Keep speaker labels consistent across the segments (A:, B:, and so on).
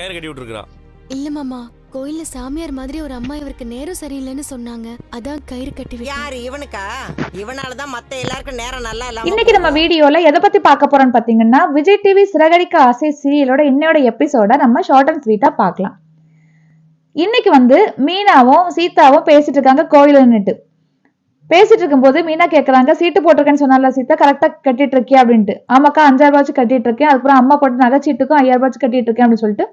A: கயிறு கட்டி விட்டுருக்கான்
B: இல்ல மாமா கோயில்ல சாமியார் மாதிரி ஒரு அம்மா இவருக்கு நேரம் சரியில்லைன்னு சொன்னாங்க. அதான் கயிறு கட்டி.
C: யாரு இவனுக்கா? இவனாலதான் மத்த எல்லாருக்கும் நேரம் நல்லா இல்லாம
D: இன்னைக்கு நம்ம வீடியோல எதை பத்தி பார்க்க போறோம்னு பாத்தீங்கன்னா விஜய் டிவி சிறகடிக்க ஆசை சீரியலோட இன்னையோட எபிசோட நம்ம ஷார்ட் அண்ட் ஸ்வீட்டா பார்க்கலாம். இன்னைக்கு வந்து மீனாவும் சீதாவும் பேசிட்டு இருக்காங்க கோயில நின்னுட்டு. பேசிட்டு இருக்கும்போது மீனா கேக்குறாங்க சீட்டு போட்டிருக்கேன்னு சொன்னால சீதா கரெக்டா கட்டிட்டு இருக்கியா? அப்படின்ட்டு. ஆமாக்கா அஞ்சாயிரம் ரூபாய்ச்சு கட்டிட்டு இருக்கேன். அதுக்கப்புறம் அம்மா போட்டு நகைச்சீட்டுக்கும் ஐயாயிரம் ரூபாய்ச்சு கட்டிட்டு இருக்கேன் அப்படின்னு சொல்லிட்டு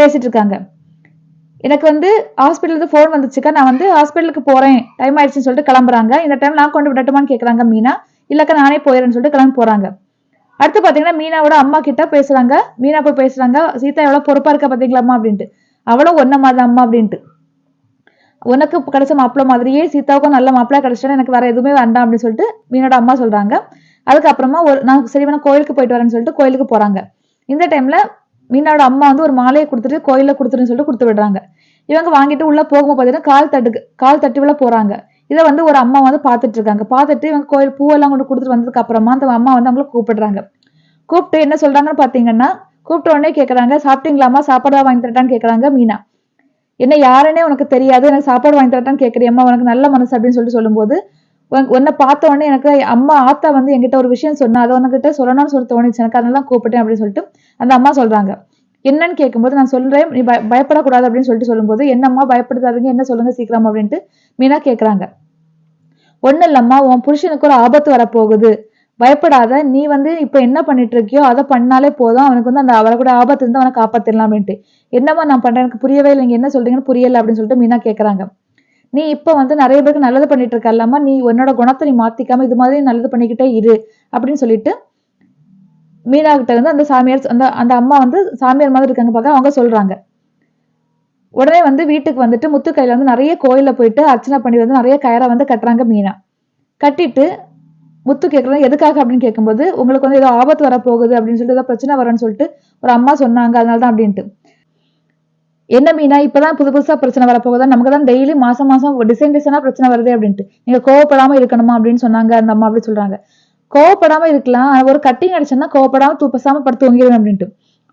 D: பேசிட்டு இருக்காங்க எனக்கு வந்து ஹாஸ்பிட்டல் ஃபோன் வந்துச்சுக்கா நான் வந்து ஹாஸ்பிட்டலுக்கு போறேன். டைம் ஆயிடுச்சுன்னு சொல்லிட்டு கிளம்புறாங்க. இந்த டைம் நான் கொண்டு விடட்டுமான்னு கேக்குறாங்க மீனா. இல்லக்கா நானே போயிடுறேன்னு சொல்லிட்டு கிளம்பி போறாங்க. அடுத்து பாத்தீங்கன்னா மீனாவோட அம்மா கிட்ட பேசுறாங்க. மீனா போய் பேசுறாங்க. சீதா எவ்வளவு பொறுப்பா இருக்கா பாத்தீங்களாம்மா அப்படின்ட்டு. அவளும் ஒன்ன மாதிரி அம்மா அப்படின்ட்டு. உனக்கு கிடைச்ச மாப்பிள்ள மாதிரியே சீதாவுக்கும் நல்ல மாப்பிள்ளா கிடைச்சிட்டா எனக்கு வேற எதுவுமே வேண்டாம் அப்படின்னு சொல்லிட்டு மீனோட அம்மா சொல்றாங்க. அதுக்கப்புறமா ஒரு நான் சரி வேணா கோயிலுக்கு போயிட்டு வரேன்னு சொல்லிட்டு கோயிலுக்கு போறாங்க. இந்த டைம்ல மீனாவோட அம்மா வந்து ஒரு மாலையை கொடுத்துட்டு கோயிலில் கொடுத்துருன்னு சொல்லிட்டு கொடுத்து விடுறாங்க. இவங்க வாங்கிட்டு உள்ளே போகும்போது பார்த்தீங்கன்னா கால் தட்டுக்கு கால் தட்டி உள்ள போகிறாங்க இதை வந்து ஒரு அம்மா வந்து பார்த்துட்டு இருக்காங்க. பார்த்துட்டு இவங்க கோயில் பூவெல்லாம் கொண்டு கொடுத்துட்டு வந்ததுக்கு அப்புறமா அந்த அம்மா வந்து அவங்கள கூப்பிடுறாங்க. கூப்பிட்டு என்ன சொல்கிறாங்கன்னு பார்த்தீங்கன்னா கூப்பிட்ட உடனே கேட்குறாங்க சாப்பிட்டீங்களாம்மா? சாப்பாடு வாங்கி தரட்டான்னு கேட்குறாங்க மீனா. என்ன யாருன்னே உனக்கு தெரியாது. எனக்கு சாப்பாடு வாங்கி தரட்டான்னு கேட்குறியம்மா உனக்கு நல்ல மனசு அப்படின்னு சொல்லிட்டு சொல்லும்போது உன்னை பார்த்த உடனே எனக்கு அம்மா ஆத்தா வந்து என்கிட்ட ஒரு விஷயம் சொன்னா அதை உனக்கிட்ட சொல்லணும்னு சொல்லி தோணுச்சு. எனக்கு அதனால கூப்பிட்டேன் அப்படின்னு சொல்லிட்டு அந்த அம்மா சொல்றாங்க. என்னன்னு கேட்கும்போது நான் சொல்றேன். நீ பயப்படக்கூடாது அப்படின்னு சொல்லிட்டு சொல்லும்போது என்னம்மா பயப்படுத்தாதீங்க. என்ன சொல்லுங்க சீக்கிரம் அப்படின்ட்டு மீனா கேட்குறாங்க ஒண்ணு இல்லம்மா. உன் புருஷனுக்கு ஒரு ஆபத்து வரப்போகுது. பயப்படாத. நீ வந்து இப்ப என்ன பண்ணிட்டு இருக்கியோ அதை பண்ணாலே போதும். அவனுக்கு வந்து அந்த வரக்கூட ஆபத்து இருந்து அவனை காப்பாத்திடலாம் அப்படின்ட்டு. என்னம்மா நான் பண்றேன். எனக்கு புரியவே இல்லை. நீங்க என்ன சொல்றீங்கன்னு புரியல அப்படின்னு சொல்லிட்டு மீனா கேட்குறாங்க நீ இப்ப வந்து நிறைய பேருக்கு நல்லது பண்ணிட்டு இருக்கல்லாமா நீ உன்னோட குணத்தை நீ மாத்திக்காம இது மாதிரி நல்லது பண்ணிக்கிட்டே இரு அப்படின்னு சொல்லிட்டு மீனாகிட்ட இருந்து வந்து அந்த சாமியார் அந்த அந்த அம்மா வந்து சாமியார் மாதிரி இருக்காங்க பார்க்க அவங்க சொல்றாங்க. உடனே வந்து வீட்டுக்கு வந்துட்டு முத்து கையில வந்து நிறைய கோயிலில் போயிட்டு அர்ச்சனை பண்ணி வந்து நிறைய கயரை வந்து கட்டுறாங்க மீனா. கட்டிட்டு முத்து கேட்கறது எதுக்காக? அப்படின்னு கேட்கும்போது உங்களுக்கு வந்து ஏதோ ஆபத்து வரப்போகுது அப்படின்னு சொல்லிட்டு ஏதோ பிரச்சனை வரும்னு சொல்லிட்டு ஒரு அம்மா சொன்னாங்க அதனால தான் அப்படின்ட்டு. என்ன மீனா இப்பதான் புது புதுசா பிரச்சனை வரப்போகுதா? நமக்கு தான் டெய்லி மாசம் மாசம் டிசைன் டிசைனா பிரச்சனை வருது அப்படின்ட்டு. நீங்க கோவப்படாம இருக்கணுமா அப்படின்னு சொன்னாங்க அந்த அம்மா அப்படி சொல்றாங்க. கோவப்படாம இருக்கலாம். ஒரு கட்டிங் அடிச்சோம்னா கோவப்படாம தூப்பசாம படுத்து தூங்கிடுவேன் அப்படின்ட்டு.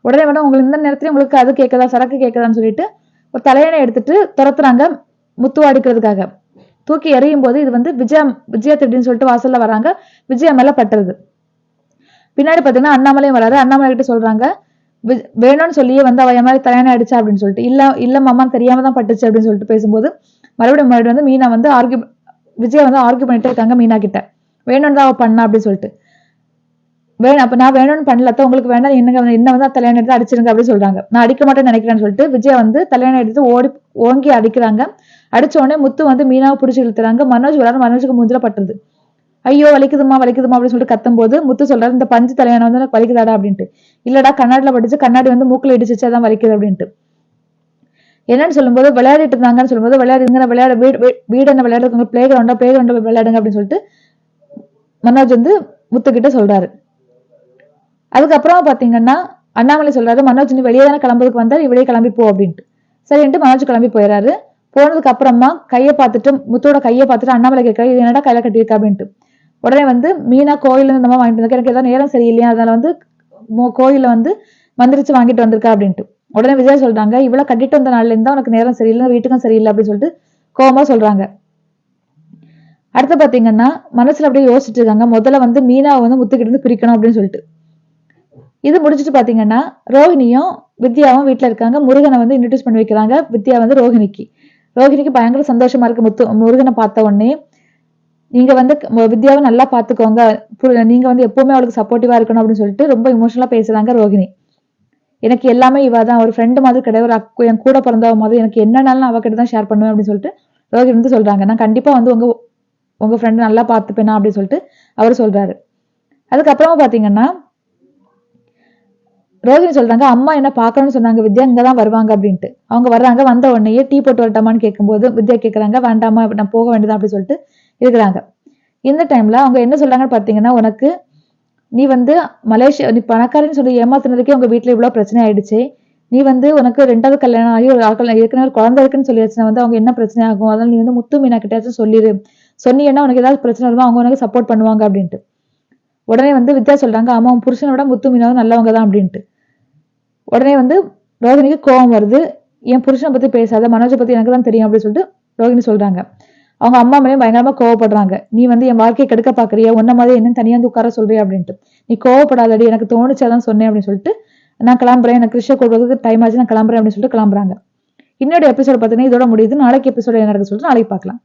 D: உடனே மேடம் உங்களுக்கு இந்த நேரத்துல உங்களுக்கு அது கேட்கதா சரக்கு கேட்கதான்னு சொல்லிட்டு ஒரு தலையணை எடுத்துட்டு துரத்துறாங்க முத்துவா அடிக்கிறதுக்காக தூக்கி எறியும் போது இது வந்து விஜயா விஜயா திடீர்னு சொல்லிட்டு வாசல்ல வராங்க. விஜயா மேல பட்டுறது. பின்னாடி பாத்தீங்கன்னா அண்ணாமலையும் வராரு. அண்ணாமலை கிட்ட சொல்றாங்க வேணும்னு சொல்லியே வந்து அவ என் மாதிரி தலையான அடிச்சா அப்படின்னு சொல்லிட்டு இல்ல இல்ல மாமா தெரியாம தான் பட்டுச்சு அப்படின்னு சொல்லிட்டு பேசும்போது மறுபடியும் மறுபடியும் வந்து மீனா வந்து ஆர்கியூ விஜயா வந்து ஆர்கியூ பண்ணிட்டே இருக்காங்க மீனா கிட்ட. வேணும்னு தான் அவ பண்ணா அப்படின்னு சொல்லிட்டு. வேணும் அப்ப நான் வேணும்னு பண்ணல அத்தை, உங்களுக்கு வேணாம் என்ன என்ன வந்து தலையான எடுத்து அடிச்சிருங்க அப்படின்னு சொல்றாங்க. நான் அடிக்க மாட்டேன்னு நினைக்கிறேன்னு சொல்லிட்டு விஜயா வந்து தலையான எடுத்து ஓடி ஓங்கி அடிக்கிறாங்க. அடிச்ச உடனே முத்து வந்து மீனாவை பிடிச்சி இழுத்துறாங்க. மனோஜ் வராரு மனோஜுக்கு மூஞ்சில பட்டுது ஐயோ வலிக்குதுமா வலிக்குதுமா அப்படின்னு சொல்லிட்டு கத்தும்போது முத்து சொல்றாரு இந்த பஞ்சு தலையான வந்து வலிக்குதாடா அப்படின்ட்டு. இல்லடா கண்ணாடில படிச்சு கண்ணாடி வந்து மூக்கில் இடிச்சிச்சு தான் வலிக்குது அப்படின்ட்டு. என்னன்னு சொல்லும்போது விளையாடிட்டு இருந்தாங்கன்னு சொல்லும்போது விளையாடுங்க விளையாட வீடு வீ- வீடு என்ன விளையாடுறவங்க பிளே கிரவுண்டா பிளே கிரவுண்டா விளையாடுங்க அப்படின்னு சொல்லிட்டு மனோஜ் வந்து முத்துக்கிட்ட சொல்றாரு. அதுக்கப்புறம் பாத்தீங்கன்னா அண்ணாமலை சொல்றாரு மனோஜ் நீ வெளியே தானே கிளம்புறதுக்கு வந்தா நீ கிளம்பி போ அப்படின்ட்டு. சரின்ட்டு மனோஜ் கிளம்பி போயிடுறாரு போனதுக்கு அப்புறமா கையை பார்த்துட்டு முத்தோட கையை பார்த்துட்டு அண்ணாமலை கேட்கறாரு இது என்னடா கையில கட்டியிருக்கா? அப்படின்ட்டு. உடனே வந்து மீனா கோயில் இருந்து இந்த மாதிரி வாங்கிட்டு இருந்தாங்க எனக்கு ஏதாவது நேரம் சரியில்லையா? அதனால வந்து கோயில்ல வந்து மந்திரிச்சு வாங்கிட்டு வந்திருக்கா அப்படின்ட்டு. உடனே விஜய் சொல்றாங்க இவ்வளவு கட்டிட்டு வந்த நாள்ல இருந்தா உனக்கு நேரம் சரியில்லை வீட்டுக்கும் சரியில்லை அப்படின்னு சொல்லிட்டு கோபமா சொல்றாங்க. அடுத்து பாத்தீங்கன்னா மனசுல அப்படியே யோசிச்சுட்டு இருக்காங்க. முதல்ல வந்து மீனாவை வந்து முத்துக்கிட்டு இருந்து பிரிக்கணும் அப்படின்னு சொல்லிட்டு. இது முடிச்சுட்டு பாத்தீங்கன்னா ரோஹிணியும் வித்யாவும் வீட்டுல இருக்காங்க. முருகனை வந்து இன்ட்ரடியூஸ் பண்ணி வைக்கிறாங்க. வித்யா வந்து ரோஹிணிக்கு. ரோஹிணிக்கு பயங்கர சந்தோஷமா இருக்கு முத்து முருகனை பார்த்த உடனே. நீங்க வந்து வித்யாவை நல்லா பாத்துக்கோங்க. பு- நீங்க வந்து எப்பவுமே அவளுக்கு சப்போர்ட்டிவா இருக்கணும் அப்படின்னு சொல்லிட்டு ரொம்ப இமோஷனலா பேசுறாங்க ரோஹிணி. எனக்கு எல்லாமே இவ தான். ஒரு ஃப்ரெண்டு மாதிரி கிடையாது. ஒரு அக்கு என் கூட பிறந்தவ மாதிரி எனக்கு என்னன்னாலும் அவகிட்ட தான் ஷேர் பண்ணுவேன் அப்படின்னு சொல்லிட்டு ரோஹிணி வந்து சொல்றாங்க. நான் கண்டிப்பா வந்து உங்க உங்க ஃப்ரெண்டு நல்லா பார்த்துப்பேனா அப்படின்னு சொல்லிட்டு அவர் சொல்றாரு. அதுக்கப்புறமா பாத்தீங்கன்னா ரோஹிணி சொல்றாங்க அம்மா என்ன பார்க்கணும்னு சொன்னாங்க. வித்யா இங்கே தான் வருவாங்க அப்படின்ட்டு. அவங்க வர்றாங்க. வந்த உடனேயே டீ போட்டு வரட்டாமான்னு கேட்கும்போது வித்யா கேட்குறாங்க வேண்டாமா நான் போக வேண்டியதான் அப்படின்னு சொல்லிட்டு இருக்கிறாங்க. இந்த டைம்ல அவங்க என்ன சொல்றாங்கன்னு பாத்தீங்கன்னா உனக்கு நீ வந்து மலேசியா நீ பணக்காரன்னு சொல்லி ஏமாத்துனதுக்கே உங்க வீட்டுல இவ்வளவு பிரச்சனை ஆயிடுச்சு. நீ வந்து உனக்கு ரெண்டாவது கல்யாணம் ஆகி ஒரு ஆட்கள் ஏற்கனவே ஒரு குழந்தை இருக்குன்னு சொல்லியாச்சுன்னா வந்து அவங்க என்ன பிரச்சனை ஆகும்? அதனால நீ வந்து முத்து மீனா கிட்டயாச்சும் சொல்லிடு சொன்னீங்கன்னா உனக்கு ஏதாவது பிரச்சனை வருமா? அவங்க உனக்கு சப்போர்ட் பண்ணுவாங்க அப்படின்ட்டு. உடனே வந்து வித்யா சொல்றாங்க ஆமா அவன் புருஷனோட முத்து மீனாவும் நல்லவங்க தான் அப்படின்ட்டு. உடனே வந்து ரோகிணிக்கு கோபம் வருது. என் புருஷனை பத்தி பேசாத மனோஜை பத்தி எனக்கு தான் தெரியும் அப்படின்னு சொல்லிட்டு ரோகிணி சொல்றாங்க. அவங்க அம்மா மேலேயும் பயங்கரமா கோவப்படுறாங்க. நீ வந்து என் வாழ்க்கையை கெடுக்க பாக்குறியா? உன்ன மாதிரி என்ன தனியா வந்து உட்கார சொல்றியா அப்படின்ட்டு. நீ கோவப்படாதடி எனக்கு தோணுச்சாதான் சொன்னேன் அப்படின்னு சொல்லிட்டு நான் கிளம்புறேன் எனக்கு கிருஷ்ண கொடுறதுக்கு டைம் ஆச்சு நான் கிளம்புறேன் அப்படின்னு சொல்லிட்டு கிளம்புறாங்க. இன்னொரு எபிசோட் பார்த்தீங்கன்னா இதோட முடியுது. நாளைக்கு எபிசோட் என்ன நடக்குது சொல்லிட்டு நாளைக்கு பார்க்கலாம்.